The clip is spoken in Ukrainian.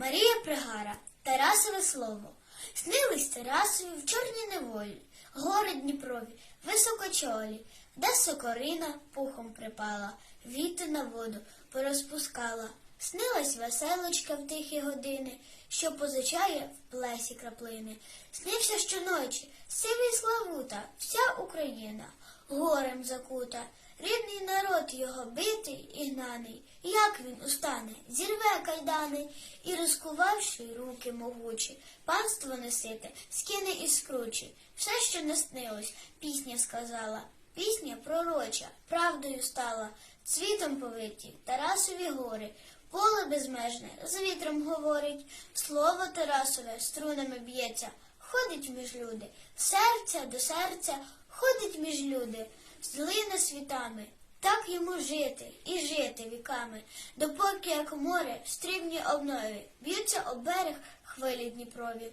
Марія Пригара, Тарасове слово. Снились Тарасові в чорній неволі, гори Дніпрові, високочолі, де сокорина пухом припала, віти на воду порозпускала. Снилась веселочка в тихі години, що позичає в плесі краплини. Снився щоночі, сивий славута, вся Україна, горем закута. Народ його битий і гнаний, як він устане, зірве кайдани і, розкувавши руки могучі, панство несите, скине і скручі. Все, що не снилось, пісня сказала. Пісня пророча, правдою стала, цвітом повиті, Тарасові гори, поле безмежне з вітром говорить, слово Тарасове струнами б'ється, ходить між люди, серця до серця ходить між люди, злине світами. Так йому жити і жити віками, допоки як море стрібні обнові б'ються об берег хвилі Дніпрові.